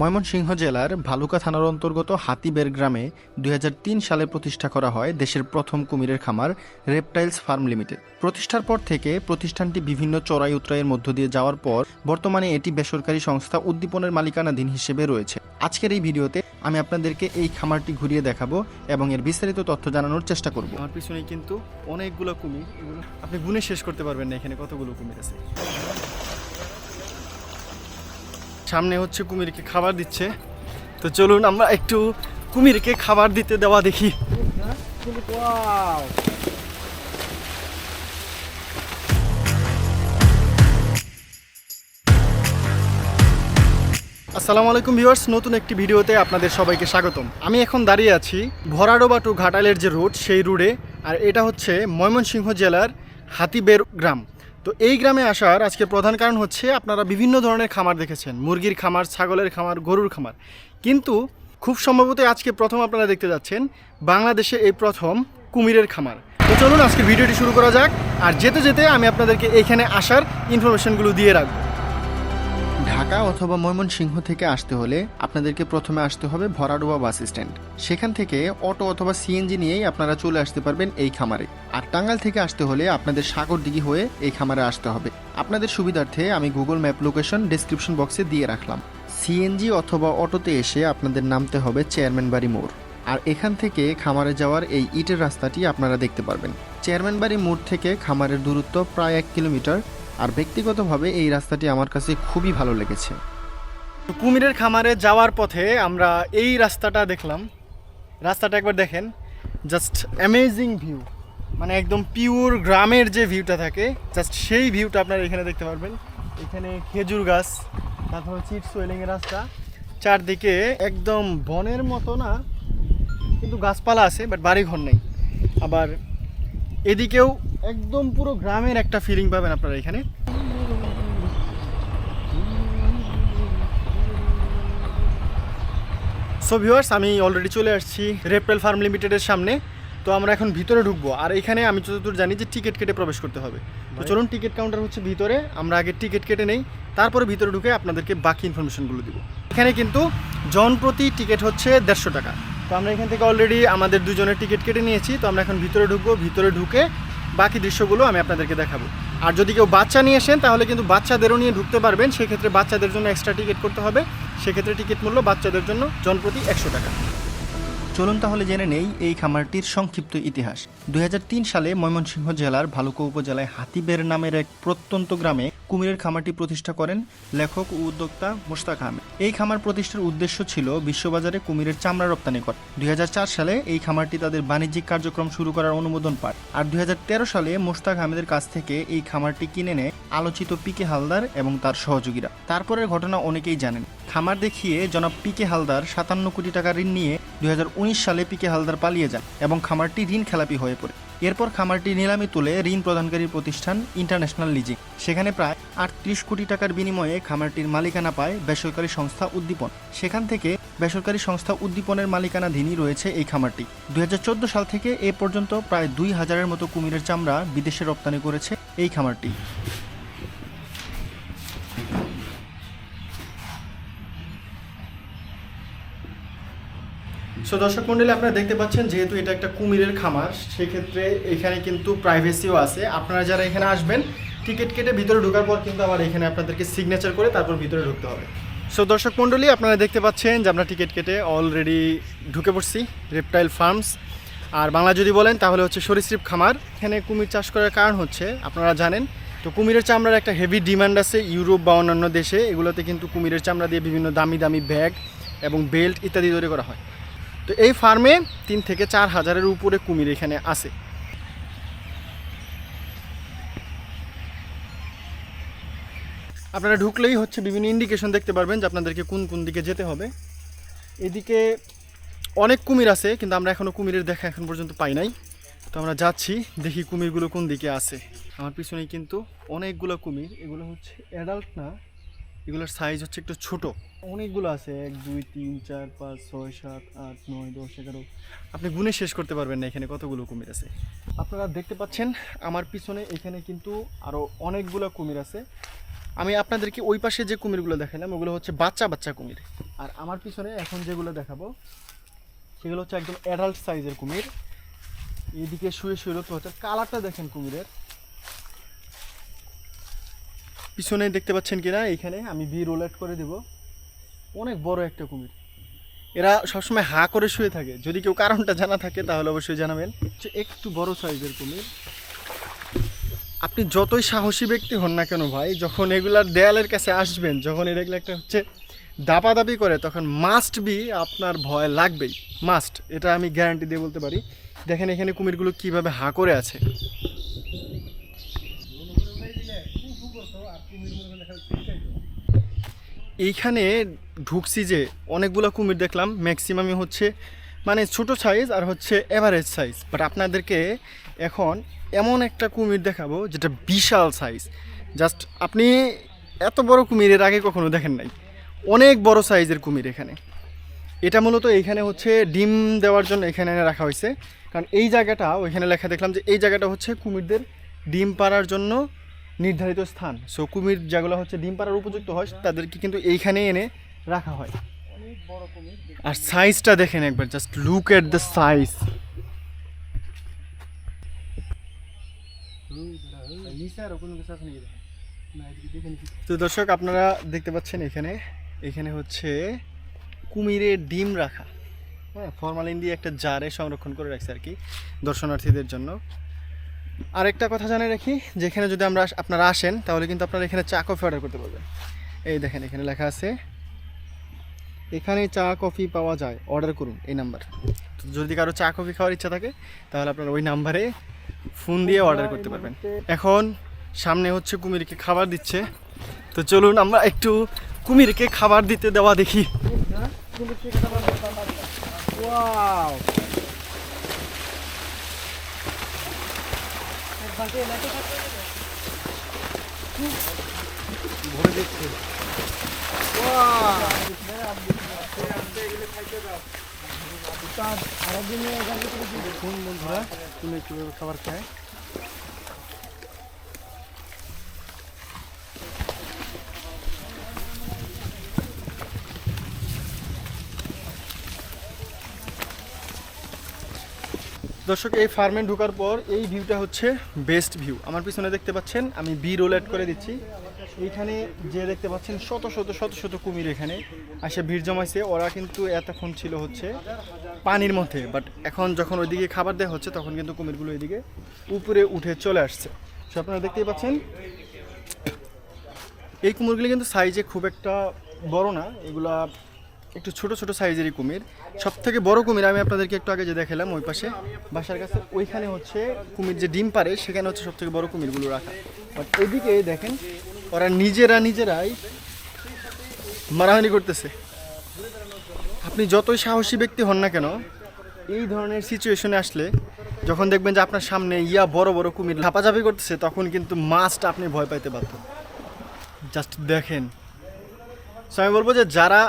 ময়মনসিংহ জেলার ভালুকা থানার অন্তর্গত হাতিবের গ্রামে দু হাজার তিন সালে প্রতিষ্ঠা করা হয় দেশের প্রথম কুমিরের খামার রেপটাইলস ফার্ম লিমিটেড। প্রতিষ্ঠার পর থেকে প্রতিষ্ঠানটি বিভিন্ন চড়াই উতরাইয়ের মধ্য দিয়ে যাওয়ার পর বর্তমানে এটি বেসরকারি সংস্থা উদ্দীপনের মালিকানাধীন হিসেবে রয়েছে। আজকের এই ভিডিওতে আমি আপনাদেরকে এই খামারটি ঘুরিয়ে দেখাবো এবং এর বিস্তারিত তথ্য জানানোর চেষ্টা করব। আমার পিছনেই কিন্তু অনেকগুলো কুমির আপনি গুনে শেষ করতে পারবেন না এখানে কতগুলো কুমির আছে। সামনে হচ্ছে কুমিরকে খাবার দিচ্ছে। তো চলুন আমরা একটু কুমিরকে খাবার দিতে দেওয়া দেখি। আসসালামু আলাইকুম ভিউয়ার্স, নতুন একটি ভিডিওতে আপনাদের সবাইকে স্বাগতম। আমি এখন দাঁড়িয়ে আছি ভরাডোবা টু ঘাটালের যে রোড, সেই রোডে। আর এটা হচ্ছে ময়মনসিংহ জেলার হাতিবের গ্রাম। তো এই গ্রামে আসার আজকের প্রধান কারণ হচ্ছে আপনারা বিভিন্ন ধরনের খামার দেখেছেন। মুরগির খামার, ছাগলের খামার, গরুর খামার। কিন্তু খুব সম্ভবত আজকে প্রথম আপনারা দেখতে যাচ্ছেন বাংলাদেশে এই প্রথম কুমিরের খামার। তো চলুন আজকে ভিডিওটি শুরু করা যাক। আর যেতে যেতে আমি আপনাদেরকে এখানে আসার ইনফরমেশনগুলো দিয়ে রাখব। ঢাকা অথবা ময়মনসিংহ থেকে আসতে হলে আপনাদেরকে প্রথমে আসতে হবে ভরাডোবা বাস স্ট্যান্ড। সেখান থেকে অটো অথবা সিএনজি নিয়েই আপনারা চলে আসতে পারবেন এই খামারে। আর টাঙ্গাল থেকে আসতে হলে আপনাদের সাগরদিঘি হয়ে এই খামারে আসতে হবে। আপনাদের সুবিধার্থে আমি গুগল ম্যাপ লোকেশন ডেসক্রিপশন বক্সে দিয়ে রাখলাম। সিএনজি অথবা অটোতে এসে আপনাদের নামতে হবে চেয়ারম্যান বাড়ি মোড় আর এখান থেকে খামারে যাওয়ার এই ইটের রাস্তাটি আপনারা দেখতে পারবেন। চেয়ারম্যান বাড়ি মোড় থেকে খামারের দূরত্ব প্রায় এক কিলোমিটার। আর ব্যক্তিগতভাবে এই রাস্তাটি আমার কাছে খুবই ভালো লেগেছে। কুমিরের খামারে যাওয়ার পথে আমরা এই রাস্তাটা দেখলাম। রাস্তাটা একবার দেখেন। জাস্ট অ্যামেজিং ভিউ মানে একদম পিওর গ্রামের যে ভিউটা থাকে, জাস্ট সেই ভিউটা আপনারা এখানে দেখতে পারবেন। এখানে খেজুর গাছ, তারপর চিট সোয়েলিংয়ের রাস্তা। চারদিকে একদম বনের মতো না, কিন্তু গাছপালা আছে বাট বাড়িঘর নেই। আবার এদিকেও একদম পুরো গ্রামের একটা ফিলিং পাবেন আপনারা এখানে। সো ভিউয়ার্স আমি অলরেডি চলে আসছি রেপটেল ফার্ম লিমিটেডের সামনে। তো আমরা এখন ভিতরে ঢুকবো। আর এখানে আমি যতদূর জানি যে টিকিট কেটে প্রবেশ করতে হবে। তো চলুন টিকিট কাউন্টার হচ্ছে ভিতরে। আমরা আগে টিকিট কেটে নেই। তারপরে ভিতরে ঢুকে আপনাদেরকে বাকি ইনফরমেশনগুলো দিব। এখানে কিন্তু জন প্রতি টিকিট হচ্ছে দেড়শো টাকা। তো আমরা এখান থেকে অলরেডি আমাদের দুজনের টিকিট কেটে নিয়েছি। তো আমরা এখন ভিতরে ঢুকবো। ভিতরে ঢুকে বাকি দৃশ্যগুলো আমি আপনাদেরকে দেখাবো। আর যদি কেউ বাচ্চা নিয়ে আসেন, তাহলে কিন্তু বাচ্চাদেরও নিয়ে ঢুকতে পারবেন। সেক্ষেত্রে বাচ্চাদের জন্য এক্সট্রা টিকিট করতে হবে। সেক্ষেত্রে টিকিট মূল্য বাচ্চাদের জন্য জনপ্রতি একশো টাকা। চলুন তাহলে জেনে নেই এই খামারটির সংক্ষিপ্ত ইতিহাস। দুই হাজার তিন সালে ময়মনসিংহ জেলার ভালুকা উপজেলায় হাতিবের নামের এক প্রত্যন্ত গ্রামে কুমিরের খামারটি প্রতিষ্ঠা করেন লেখক ও উদ্যোক্তা মোস্তাক আহমেদ। এই খামার প্রতিষ্ঠার উদ্দেশ্য ছিল বিশ্ববাজারে কুমিরের চামড়া রপ্তানি করা। দুই হাজার চার সালে এই খামারটি তাদের বাণিজ্যিক কার্যক্রম শুরু করার অনুমোদন পায়। আর দুই হাজার তেরো সালে মোস্তাক আহমেদের কাছ থেকে এই খামারটি কিনে নেয় আলোচিত পিকে হালদার এবং তার সহযোগীরা। তারপরের ঘটনা অনেকেই জানেন। খামার দেখিয়ে জনাব পিকে হালদার সাতান্ন কোটি টাকা ঋণ নিয়ে দুই হাজার উনিশ সালে পিকে হালদার পালিয়ে যান এবং খামারটি ঋণ খেলাপি হয়ে পড়ে। এরপর খামারটি নিলামে তুলে ঋণ প্রদানকারী প্রতিষ্ঠান ইন্টারন্যাশনাল লিজিং। সেখানে প্রায় আটত্রিশ কোটি টাকার বিনিময়ে খামারটির মালিকানা পায় বেসরকারি সংস্থা উদ্দীপন। সেখান থেকে বেসরকারি সংস্থা উদ্দীপনের মালিকানাধীনই রয়েছে এই খামারটি। দুই হাজার চোদ্দ সাল থেকে এ পর্যন্ত প্রায় দুই হাজারের মতো কুমিরের চামড়া বিদেশে রপ্তানি করেছে এই খামারটি। সো দর্শক মন্ডলী, আপনারা দেখতে পাচ্ছেন যেহেতু এটা একটা কুমিরের খামার, সেক্ষেত্রে এখানে কিন্তু প্রাইভেসিও আছে। আপনারা যারা এখানে আসবেন টিকিট কেটে ভিতরে ঢোকার পর কিন্তু আবার এখানে আপনাদেরকে সিগনেচার করে তারপর ভিতরে ঢুকতে হবে। সো দর্শক মন্ডলী, আপনারা দেখতে পাচ্ছেন যে আমরা টিকিট কেটে অলরেডি ঢুকে পড়ছি রেপটাইল ফার্মস আর বাংলা যদি বলেন, তাহলে হচ্ছে সরীসৃপ খামার। এখানে কুমির চাষ করার কারণ হচ্ছে, আপনারা জানেন, তো কুমিরের চামড়ার একটা হেভি ডিমান্ড আছে ইউরোপ বা অন্যান্য দেশে। এগুলোতে কিন্তু কুমিরের চামড়া দিয়ে বিভিন্ন দামি দামি ব্যাগ এবং বেল্ট ইত্যাদি তৈরি করা হয়। তো এই ফার্মে তিন থেকে চার হাজারের উপরে কুমির এখানে আছে। আপনারা ঢুকলেই হচ্ছে বিভিন্ন ইন্ডিকেশন দেখতে পারবেন যে আপনাদেরকে কোন কোন দিকে যেতে হবে। এদিকে অনেক কুমির আছে, কিন্তু আমরা এখনও কুমিরের দেখা এখন পর্যন্ত পাই নাই। তো আমরা যাচ্ছি, দেখি কুমিরগুলো কোন দিকে আছে। আমার পিছনেই কিন্তু অনেকগুলো কুমির, এগুলো হচ্ছে অ্যাডাল্ট না। এগুলোর সাইজ হচ্ছে একটু ছোট। অনেকগুলো আছে এক দুই তিন চার পাঁচ ছয় সাত আট নয় দশ এগারো। আপনি গুনে শেষ করতে পারবেন না এখানে কতগুলো কুমির আছে। আপনারা দেখতে পাচ্ছেন আমার পিছনে এখানে কিন্তু আরও অনেকগুলো কুমির আছে। আমি আপনাদেরকে ওই পাশে যে কুমিরগুলো দেখালাম ওগুলো হচ্ছে বাচ্চা বাচ্চা কুমির। আর আমার পিছনে এখন যেগুলো দেখাবো সেগুলো হচ্ছে একদম অ্যাডাল্ট সাইজের কুমির। এদিকে শুয়ে শুয়ে রোদ হচ্ছে কালারটা দেখেন কুমিরের। পিছনে দেখতে পাচ্ছেন কিনা এইখানে আমি বি রোলেট করে দেব। অনেক বড় একটা কুমির। এরা সবসময় হা করে শুয়ে থাকে। যদি কেউ কারণটা জানা থাকে, তাহলে অবশ্যই জানাবেন। হচ্ছে একটু বড় সাইজের কুমির। আপনি যতই সাহসী ব্যক্তি হন না কেন ভাই, যখন এগুলার দেয়ালের কাছে আসবেন, যখন এগুলো একটা হচ্ছে দাপাদাপি করে, তখন মাস্ট বি আপনার ভয় লাগবেই। মাস্ট এটা আমি গ্যারান্টি দিয়ে বলতে পারি। দেখেন এখানে কুমিরগুলো কীভাবে হা করে আছে। এইখানে ঢুকছি যে অনেকগুলো কুমির দেখলাম ম্যাক্সিমামই হচ্ছে মানে ছোট সাইজ আর হচ্ছে অ্যাভারেজ সাইজ বাট আপনাদেরকে এখন এমন একটা কুমির দেখাবো যেটা বিশাল সাইজ জাস্ট আপনি এত বড় কুমিরের আগে কখনো দেখেন নাই। অনেক বড় সাইজের কুমির এখানে। এটা মূলত এইখানে হচ্ছে ডিম দেওয়ার জন্য এখানে রাখা হয়েছে। কারণ এই জায়গাটা, ওইখানে লেখা দেখলাম যে এই জায়গাটা হচ্ছে কুমিরদের ডিম পাড়ার জন্য নির্ধারিত স্থান। সো কুমির যেগুলো হচ্ছে ডিম পাড়ার উপযুক্ত হয়, তাদেরকে কিন্তু এইখানে এনে রাখা হয়। আর সাইজটা দেখেন একবার just look at the size তো দর্শক, আপনারা দেখতে পাচ্ছেন এখানে এখানে হচ্ছে কুমিরের ডিম রাখা। হ্যাঁ ফরমালিন দিয়ে একটা জারে সংরক্ষণ করে রাখছে আর কি, দর্শনার্থীদের জন্য। আরেকটা কথা জানিয়ে রাখি যেখানে যদি আমরা আপনারা আসেন তাহলে কিন্তু আপনারা এখানে চা কফি অর্ডার করতে পারবেন। এই দেখেন এখানে লেখা আছে এখানে চা কফি পাওয়া যায়। অর্ডার করুন এই নাম্বার তো যদি কারও চা কফি খাওয়ার ইচ্ছা থাকে তাহলে আপনারা ওই নাম্বারে ফোন দিয়ে অর্ডার করতে পারবেন। এখন সামনে হচ্ছে কুমিরকে খাবার দিচ্ছে। তো চলুন আমরা একটু কুমিরকে খাবার দিতে দেওয়া দেখি। ভরে দিচ্ছে দেখুন বন্ধুরা তুমি একটু খাবার খায় দর্শক, এই ফার্মে ঢোকার পর এই ভিউটা হচ্ছে বেস্ট ভিউ আমার পিছনে দেখতে পাচ্ছেন, আমি বি রোল অ্যাড করে দিচ্ছি। এইখানে যে দেখতে পাচ্ছেন, শত শত শত শত কুমির এখানে আসে ভিড় জমাইছে। ওরা কিন্তু এতক্ষণ ছিল হচ্ছে পানির মধ্যে। বাট এখন যখন ওইদিকে খাবার দেওয়া হচ্ছে, তখন কিন্তু কুমিরগুলো এদিকে উপরে উঠে চলে আসছে। সো আপনারা দেখতেই পাচ্ছেন, এই কুমিরগুলি কিন্তু সাইজে খুব একটা বড় না। এগুলা একটু ছোট ছোট সাইজেরই কুমির। সব থেকে বড় কুমির আমি আপনাদেরকে একটু আগে যে দেখালাম ওই পাশে। বাসার কাছে ওইখানে হচ্ছে কুমির যে ডিম পারে সেখানে হচ্ছে সব থেকে বড় কুমিরগুলো রাখা। বাট এদিকে দেখেন, ওরা নিজেরা নিজেরাই মারামারি করতেছে। আপনি যতই সাহসী ব্যক্তি হন না কেন, এই ধরনের সিচুয়েশনে আসলে যখন দেখবেন যে আপনার সামনে ইয়া বড় বড় কুমির ঝাপাঝাপি করতেছে, তখন কিন্তু মাছটা আপনি ভয় পাইতে বাধ্য। জাস্ট দেখেন। সো আমি বলব যে যারা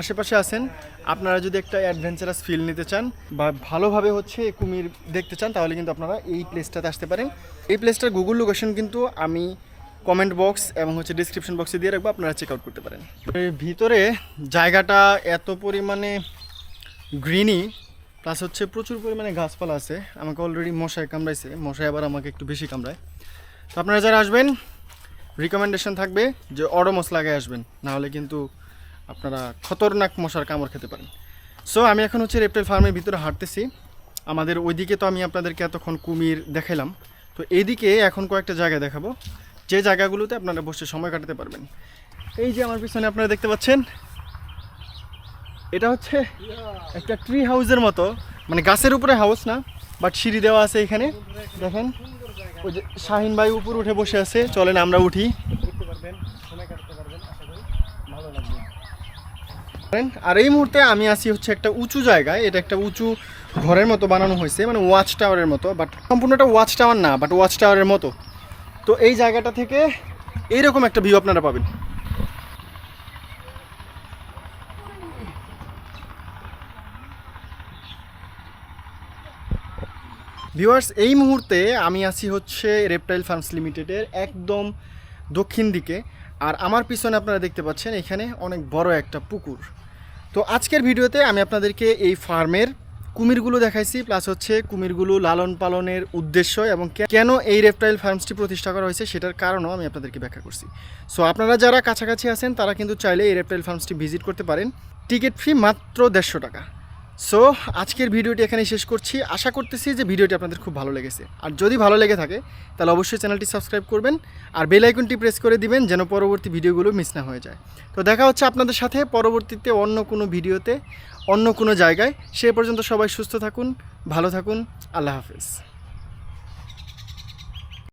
আশেপাশে আছেন, আপনারা যদি একটা অ্যাডভেঞ্চারাস ফিল নিতে চান বা ভালোভাবে হচ্ছে কুমির দেখতে চান, তাহলে কিন্তু আপনারা এই প্লেসটাতে আসতে পারেন। এই প্লেসটার গুগল লোকেশন কিন্তু আমি কমেন্ট বক্স এবং হচ্ছে ডিসক্রিপশন বক্সে দিয়ে রাখব, আপনারা চেক আউট করতে পারেন। ভিতরে জায়গাটা এত পরিমাণে গ্রিনি প্লাস হচ্ছে প্রচুর পরিমাণে গাছপালা আছে। আমাকে অলরেডি মশায় কামড়াইছে, মশায় আবার আমাকে একটু বেশি কামড়ায়। তো আপনারা যারা আসবেন রিকমেন্ডেশন থাকবে যে অডোমস লাগায় আসবেন, নাহলে কিন্তু আপনারা খতরনাক মশার কামড় খেতে পারেন। সো আমি এখন হচ্ছে রেপটাইল ফার্মের ভিতরে হাঁটতেছি। আমাদের ওইদিকে তো আমি আপনাদেরকে এতক্ষণ কুমির দেখাইলাম। তো এদিকে এখন কয়েকটা জায়গা দেখাবো। যে জায়গাগুলোতে আপনারা বসে সময় কাটাতে পারবেন। এই যে আমার পিছনে আপনারা দেখতে পাচ্ছেন? এটা হচ্ছে একটা ট্রি হাউসের মতো। মানে গাছের উপরে হাউস না বাট সিঁড়ি দেওয়া আছে এখানে। দেখেন, ওই যে শাহিন ভাই উপর উঠে বসে আছে। চলেন আমরা উঠি পারেন। আর এই মুহূর্তে আমি আছি হচ্ছে একটা উঁচু জায়গায়। এটা একটা উঁচু ঘরের মতো বানানো হয়েছে মানে ওয়াচ টাওয়ারের মতো বাট সম্পূর্ণটা ওয়াচ টাওয়ার না বাট ওয়াচ টাওয়ারের মতো। তো এই জায়গাটা থেকে এইরকম একটা ভিউ আপনারা পাবেন। ভিউয়ার্স এই মুহূর্তে আমি আছি হচ্ছে রেপটাইল ফার্মস লিমিটেডের একদম দক্ষিণ দিকে। আর আমার পিছনে আপনারা দেখতে পাচ্ছেন এখানে অনেক বড় একটা পুকুর। তো আজকের ভিডিওতে আমি আপনাদেরকে এই ফার্মের কুমিরগুলো দেখাইছি, প্লাস হচ্ছে কুমিরগুলো লালন পালনের উদ্দেশ্য এবং কেন এই রেপটাইল ফার্মসটি প্রতিষ্ঠা করা হয়েছে সেটার কারণও আমি আপনাদেরকে ব্যাখ্যা করছি। সো আপনারা যারা কাছাকাছি আছেন, তারা কিন্তু চাইলে এই রেপটাইল ফার্মসটি ভিজিট করতে পারেন। টিকিট ফি মাত্র দেড়শো টাকা। সো আজকের ভিডিওটি এখানে শেষ করছি। আশা করতেছি যে ভিডিওটি আপনাদের খুব ভালো লেগেছে। আর যদি ভালো লেগে থাকে, তাহলে অবশ্যই চ্যানেলটি সাবস্ক্রাইব করবেন আর বেল আইকনটি প্রেস করে দিবেন যেন পরবর্তী ভিডিওগুলো মিস না হয়ে যায়। তো দেখা হচ্ছে আপনাদের সাথে পরবর্তীতে অন্য কোনো ভিডিওতে, অন্য কোনো জায়গায়। সে পর্যন্ত সবাই সুস্থ থাকুন, ভালো থাকুন। আল্লাহ হাফেজ।